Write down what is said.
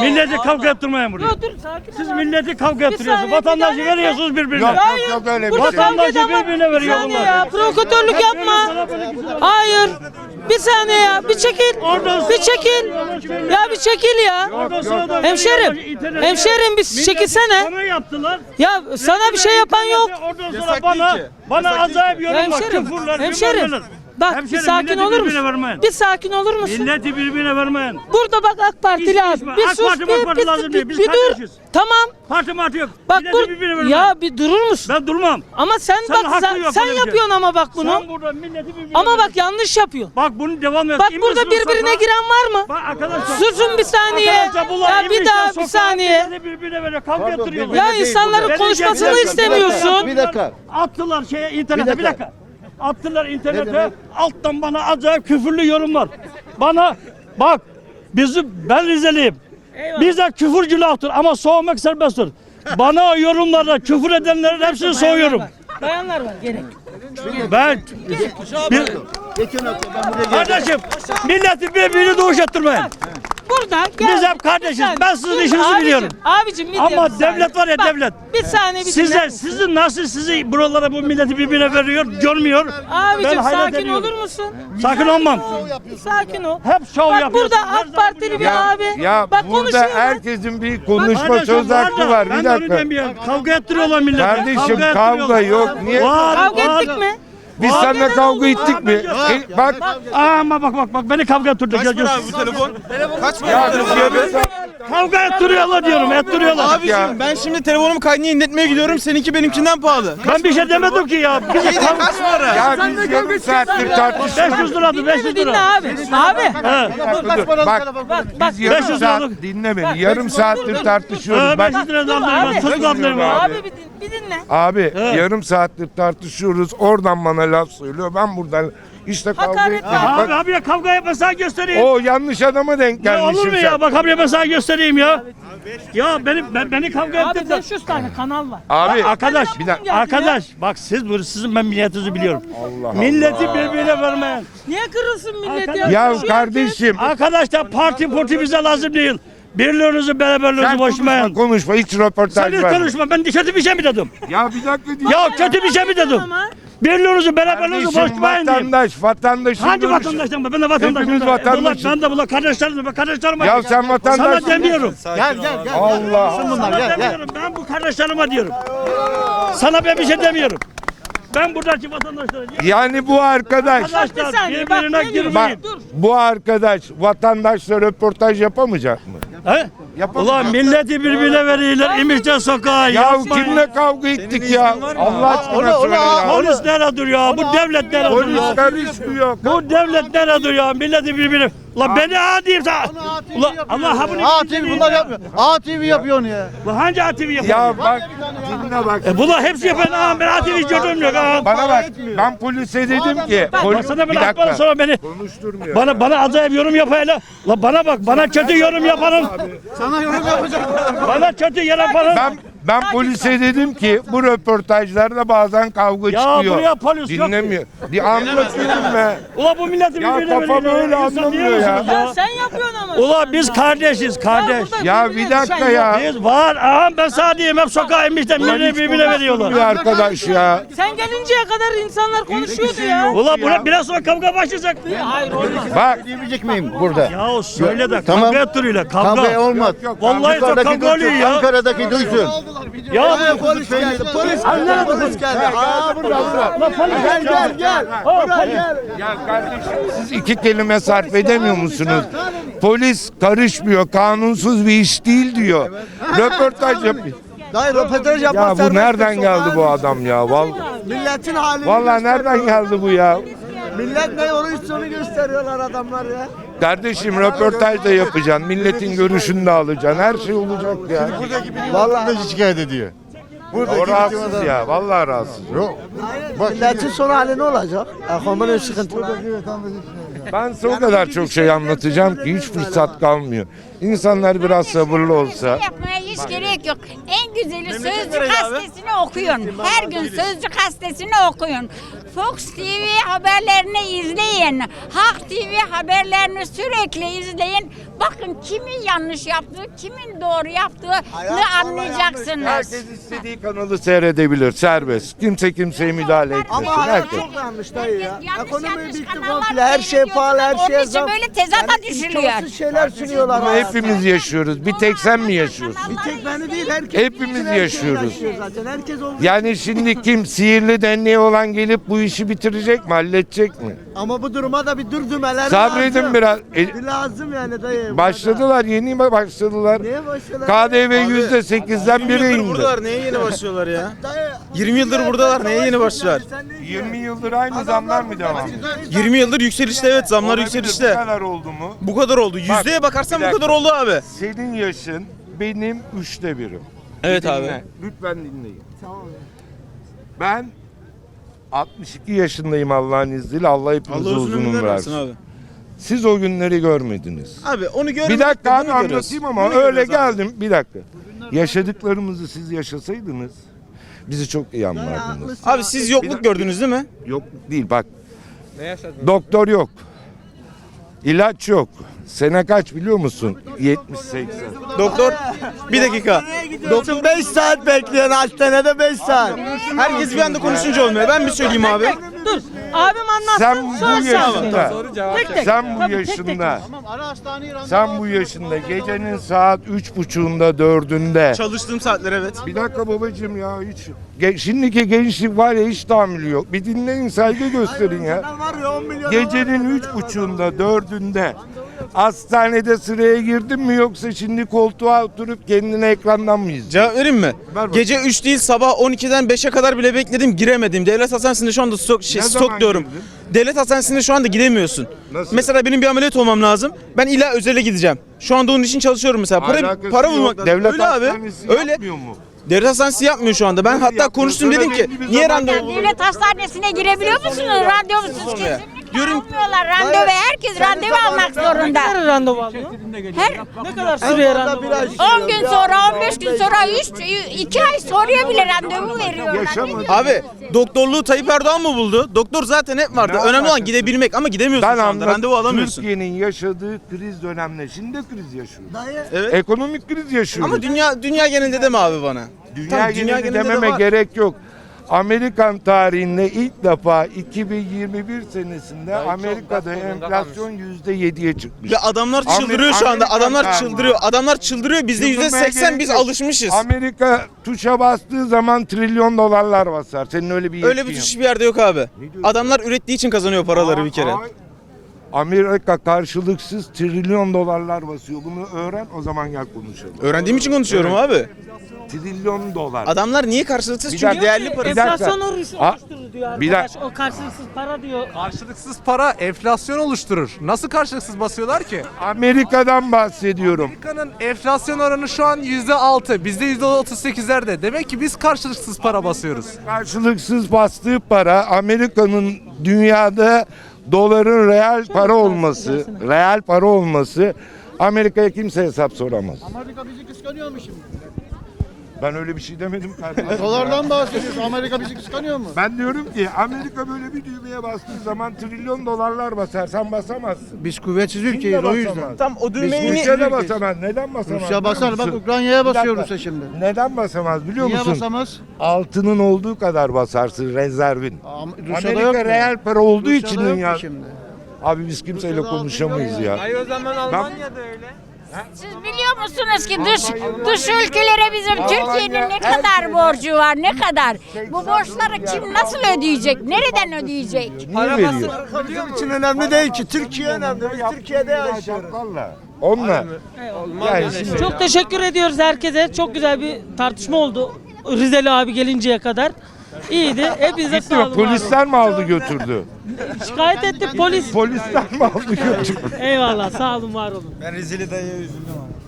Milleti kavga ettirmeyin buraya. Dur dur sakin Siz milleti kavga Bir ettiriyorsunuz. saniye, Vatandaşı bir dakika. veriyorsunuz birbirine. Yok Hayır. yok yok öyle bir Burada şey. kavga Vatandaşı eden var. birbirine Bir veriyor saniye bunlar. ya. Provokatörlük yapma. Hayır. Bir saniye ya. Bir çekil. Oradan Bir çekil. Ya bir çekil ya. Ondan sonra da Hemşerim. Hemşerim bir Milleti çekilsene. Bana yaptılar. Ya sana bir şey yapan yok. Oradan sonra bana bana acayip yorumlar, Hemşerim. küfürler, Hemşerim. bilmem neler. Bak bir Hemşerim, sakin milleti olur birbirine musun? vermeyin. Bir sakin olur musun? Milleti birbirine vermeyin. Burada bak AK Partili abi. düşme. Bir AK sus Parti, bir, AK Parti bir, lazım bir, değil. Biz bir dur. kardeşiz. Tamam. Parti martı yok. Bak Milleti bu birbirine vermeyin. ya bir durur musun? Ben durmam. Ama sen, Sen bak hakkın sen, yok sen bir şey. yapıyorsun ama bak bunu. Sen burada milleti birbirine Ama bak yanlış yapıyorsun. Bak bunu devam et. Bak burada birbirine sokağa. giren var mı? Bak arkadaşlar. Susun bir saniye. Arkadaşlar bunlar Ya bir daha bir saniye. milleti birbirine veriyor. Kavga Pardon, ettiriyorlar. Ya değil insanların konuşmasını Bir dakika, istemiyorsun. Bir dakika. Attılar şeye internete Bir bir dakika. Attılar Ne internete. Alttan bana acayip küfürlü yorumlar. Bana bak bizim ben Rizeliyim. Bize küfür günahtır ama soğumak serbesttir. Bana o yorumlarda küfür edenlerin hepsini soğuyorum. Bayanlar var gerek. Ben bir, Geçen hafta ben buraya geldim. kardeşim milleti birbirini doğuş ettirmeyin. Burada gel. Biz hep kardeşiz. Bir saniye. Ben sizin Dur, işinizi abicim, biliyorum. Abicim bir Ama bir devlet var ya, Bak, devlet. Bir saniye bir Size dinler sizi nasıl sizi buralara bu milleti birbirine veriyor, görmüyor. Abicim hayret sakin ediyorum. olur musun? Sakin olmam. Sakin ol. Hep şov Bak yapıyorsun. burada Her AK zaman Partili bir Ya, abi. ya Bak burada konuşuyor. herkesin bir konuşma Kardeşim, söz hakkı var. ben Bir de onu dakika. demiyorum. Kavga ettiriyorlar millete. Kardeşim Kavga yok. Niye? Var, Kavga var. ettik mi? Biz Kavga seninle kavga ettik mi? E, bak Ama bak bak bak beni kavga ettirdi. Gel, gel. ya biz yarım saat Kavga ettiriyorlar diyorum. Ettiriyorlar. Ya. Abiciğim ben şimdi telefonumu kaydını inletmeye gidiyorum. Seninki benimkinden pahalı. Ben bir şey demedim ki ya. Biz İyi de kaç para? ya biz yarım saattir tartışıyoruz. 500 liradı Dinle 500 bir dinle lira. abi. Abi. He. Bak Bak bak. biz yarım 500 saat liralık. dinle beni. Yarım saattir tartışıyoruz. He, Bak 500 lira Dur aldım abi. ben. Tuz kaplarım ya. Abi bir, din- bir dinle. Abi yarım saattir tartışıyoruz. Oradan bana laf söylüyor. Ben buradan işte kavga Hakaret etmedik. var. Abi Bak, abi ya kavga yapma sana göstereyim. o yanlış adama denk Ya olur mu sen. ya? Bak abi ben sana göstereyim ya. Ya beni ben, beni kavga Abi ettirdiler. 500 tane kanal var. Abi Arkadaş, bir dakika. arkadaş bak siz bu sizin ben milliyetinizi biliyorum. Allah Milleti birbirine vermeyin. Niye kırılsın millet ya? Ya Konuşuyor kardeşim Arkadaşlar parti porti bize lazım değil. Birliğinizi beraberliğinizi sen konuşma, boşmayın. konuşma hiç röportaj Sen hiç verme. konuşma ben kötü bir şey mi dedim? Ya bir dakika diyor. Ya kötü bir şey mi dedim? Ama Birliğinizi beraberliğinizi Kardeşim boşmayın diyeyim. vatandaş, vatandaşın Hangi görüşü. vatandaştan ben? De vatandaşım. Hepimiz vatandaşız. Ben de bunlar kardeşlerim. Ben kardeşlerime. Ya sen vatandaş. Sana demiyorum. Gel gel gel. Allah. Sana demiyorum. Ben bu kardeşlerime diyorum. Sana ben bir şey demiyorum. Ben buradaki vatandaşlara. Yani bu arkadaş, Bak bir Arkadaşlar saniye, bak birbirine ne diyor? bak girmeyin. Dur. bu arkadaş vatandaşla röportaj yapamayacak mı? He? Ulan milleti birbirine veriyorlar imişte sokağa Ya kimle kavga ettik ya? Allah aşkına söyle ya. Polis nerede duruyor ya? Bu devlet nerede duruyor? Polis karışmıyor. Bu devlet nerede duruyor ya? Milleti birbirine... Ulan beni ha diyeyim sana. Ulan Allah ha bunu... ATV bunlar yapmıyor. ATV yapıyor onu ya. Ulan hangi ATV yapıyor? Ya bak dinle bak. E bunlar hepsi yapıyor. Ha ben ATV gördüm yok. Bana bak ben polise dedim ki Bak polis sana bir dakika. sonra beni... Konuşturmuyor. Bana bana acayip yorum yapayla. La bana bak bana kötü yorum yapanın. Sana yorum yapacak. Bana kötü yapanın. Ben ben polise dedim ki bu röportajlarda bazen kavga Ya çıkıyor. buraya polis yok. Dinlemiyor. Bir anlatıyorum be. Ulan bu milleti Ya birbirine kafam veriyor. öyle İnsan anlamıyor değil ya. sen yapıyorsun ama. Ulan biz kardeşiz kardeş. burada Ya bir dakika ya. Biz var ağam ben sana diyeyim hep sokağa inmişler birbirine birbirine Bir veriyorlar. arkadaş ya. Sen gelinceye kadar insanlar konuşuyordu şey ya. Ya. buna biraz sonra kavga başlayacak. Hayır olmaz. Bak Diyemeyecek miyim burada? Ya söyle de Tamam. kavga ettiriyorlar kavga. Kavga olmaz. Vallahi çok Yukarıdaki kavga oluyor duysun, ya. Ankara'daki duysun. Ya Polis geldi. Polis geldi. Polis geldi. Aa burada burada. Gel gel gel. Ya kardeşim siz iki kelime sarf edemiyor musunuz? Polis karışmıyor, kanunsuz bir iş değil diyor. Röportaj yapıyor. Dayı röportaj Ya yapmak bu nereden geldi bu adam ya? Vallahi, Milletin halini vallahi gösteriyor. nereden geldi bu ya? Millet ne oruç sonu gösteriyorlar adamlar ya. Kardeşim röportaj da yapacaksın. Milletin görüşünü de alacaksın. Her şey olacak ya. Vallahi şikayet ediyor. O rahatsız ya. Vallahi rahatsız. Milletin son hali ne olacak? Ekonominin sıkıntı. Ben size o kadar çok şey anlatacağım ki hiç fırsat kalmıyor. İnsanlar biraz sabırlı olsa. Yapmaya hiç gerek yok. En güzeli sözcük gazetesini okuyun. Her gün sözcük gazetesini okuyun. Fox TV haberlerini izleyin. Halk TV haberlerini sürekli izleyin. Bakın kimin yanlış yaptığı, kimin doğru yaptığını anlayacaksınız. Herkes istediği kanalı seyredebilir serbest. Kimse kimseye müdahale etmesin. Ama hayat Herkes. çok yanlış dayı ya. Herkes yanlış Ekonomi yanlış bitti kanallar komple. Her şey pahalı, her Onun şey için zam. böyle tezata Yani düşülüyor. imkansız şeyler sunuyorlar. Hayata. hepimiz yaşıyoruz. Bir tek sen mi yaşıyorsun? Bir tek beni değil herkes. Hepimiz bütün yaşıyoruz. yaşıyor zaten. Herkes olduğu Yani şimdi kim sihirli denneği olan gelip bu işi bitirecek mi, halledecek mi? Ama bu duruma da bir dur dümeler Sabredin lazım. biraz. E, Bir lazım yani dayı. başladılar, yeni mi başladılar? Neye başladılar? KDV yüzde sekizden 20 bire yıldır indi. buradalar neye yeni başlıyorlar ya? Dayı, 20 yıldır buradalar neye yeni başlıyorlar? Sen ne 20 yıldır aynı zamlar mı devam ediyor? 20 yıldır yükselişte evet zamlar Olabilir, yükselişte. Bu kadar oldu mu? Bu kadar oldu. Yüzdeye bakarsan bir bu kadar oldu abi. Senin yaşın benim üçte birim. Evet abi. dinle, Lütfen dinleyin. Ben 62 yaşındayım Allah'ın izniyle. Allah hepimize Allah uzun ömür versin abi. Siz o günleri görmediniz. Abi onu görmedik Bir dakika abi anlatayım ama Bunu öyle görüyoruz abi. geldim. Bir dakika. Yaşadıklarımızı siz yaşasaydınız bizi çok iyi anlardınız. Abi siz yokluk gördünüz değil mi? Yok değil bak. Doktor yok. İlaç yok. Sene kaç biliyor musun? 70-80. Doktor bir dakika. Doktor 5 saat bekliyorsun hastanede 5 saat. Herkes bir anda konuşunca olmuyor. Ben bir söyleyeyim abi. Dur. Abim anlatsın. Sen bu sonra sen yaşında, Tek tek. sen bu Tabii, tek tek. yaşında, sen bu yaşında gecenin saat üç buçuğunda dördünde. Çalıştığım saatler evet. Bir dakika babacığım ya hiç. Ge- şimdiki gençlik var ya hiç tahammülü yok. Bir dinleyin saygı gösterin ya. Var ya 10 milyon. Gecenin üç buçuğunda dördünde hastanede sıraya girdin mi yoksa şimdi koltuğa oturup kendini ekrandan mı izliyorsun? Cevap vereyim mi? Ver. Gece 3 değil sabah 12'den 5'e kadar bile bekledim giremedim. Devlet hastanesinde şu anda stok, şey, Ne stok zaman diyorum. girdin? Devlet hastanesinde şu anda gidemiyorsun. Nasıl? Mesela benim bir ameliyat olmam lazım. Ben illa özele gideceğim. Şu anda onun için çalışıyorum mesela. Para, Alakası para yok. bulmak. Devlet öyle abi. hastanesi Öyle. yapmıyor mu? Devlet hastanesi yapmıyor şu anda. Ben hatta yapmıyor? konuştum dedim ki bir niye zaman randevu Devlet hastanesine girebiliyor musunuz? Randevusuz kesinlikle Diyorum- almıyorlar. Randevu herkes randevu almak zorunda. Ne kadar randevu alıyor? Her Ne kadar sürüyor randevu? ay 10 gün sonra, 15 gün sonra, 3 2 ay sonraya bile randevu veriyorlar. Abi doktorluğu Tayyip Erdoğan mı buldu? Doktor zaten hep vardı. Ne Önemli olan alakası? gidebilmek ama gidemiyorsun Ben şu anda. anladım. Randevu alamıyorsun. Türkiye'nin yaşadığı kriz döneminde şimdi de kriz yaşıyor. Dayı. Evet. Ekonomik kriz yaşıyor. Ama dünya dünya genelinde deme abi bana. Dünya, Tabii genelinde de dememe var. gerek yok. Amerikan tarihinde ilk defa 2021 senesinde Amerika'da enflasyon %7'ye çıkmış. Ve adamlar Amer- çıldırıyor şu anda. Amerikan Adamlar tarihinde. çıldırıyor. Adamlar çıldırıyor. Bizde yüzde seksen gerek biz yok. alışmışız. Amerika tuşa bastığı zaman trilyon dolarlar basar. Senin öyle bir Öyle bir tuş hiçbir yerde yok abi. Adamlar ürettiği için kazanıyor paraları bir kere. Ay- Amerika karşılıksız trilyon dolarlar basıyor. Bunu öğren o zaman gel konuşalım. Öğrendiğim için konuşuyorum Evet. abi. Trilyon dolar. Adamlar niye karşılıksız? Bir Çünkü dakika. değerli para. Bir dakika. Enflasyon oluşturur diyor bir arkadaş. O karşılıksız para diyor. Karşılıksız para enflasyon oluşturur. Nasıl karşılıksız basıyorlar ki? Amerika'dan bahsediyorum. Amerika'nın enflasyon oranı şu an %6, bizde %38'lerde. Demek ki biz karşılıksız para basıyoruz. Karşılıksız bastığı para Amerika'nın dünyada doların reel para olması, reel para olması Amerika'ya kimse hesap soramaz. Amerika bizi kıskanıyor mu şimdi? Ben öyle bir şey demedim. Dolardan bahsediyoruz. Amerika bizi kıskanıyor mu? Ben diyorum ki Amerika böyle bir düğmeye bastığı zaman trilyon dolarlar basar. Sen basamazsın. Biz kuvvetsiz ülkeyiz o yüzden. basamaz. Tam o düğmeyi Rusya da basamaz. Neden basamaz? Rusya biliyor basar. Bak musun? Ukrayna'ya Bir basıyor dakika. Rusya şimdi. Neden basamaz biliyor Niye musun? basamaz? Altının olduğu kadar basarsın rezervin. Am- Rusya'da Amerika mu? reel para olduğu Rusya'da için yok mu dünya. şimdi. Abi biz kimseyle Rusya'da konuşamayız ya. o zaman Almanya'da Siz biliyor musunuz ki dış dış ülkelere bizim Türkiye'nin ne kadar borcu var ne kadar? Bu borçları kim nasıl ödeyecek? Nereden ödeyecek? Niye veriyor? Bizim için önemli değil ki. Türkiye önemli. Biz Türkiye'de yaşıyoruz. Onunla. Onunla. Yani şimdi Çok teşekkür ediyoruz herkese. Çok güzel bir tartışma oldu. Rizeli abi gelinceye kadar. İyiydi. Hepinize sağ olun. var olun. Polisler mi aldı götürdü? Şikayet etti polis. Polisler mi aldı götürdü? Eyvallah sağ olun var olun. Ben rezili dayıya üzüldüm abi.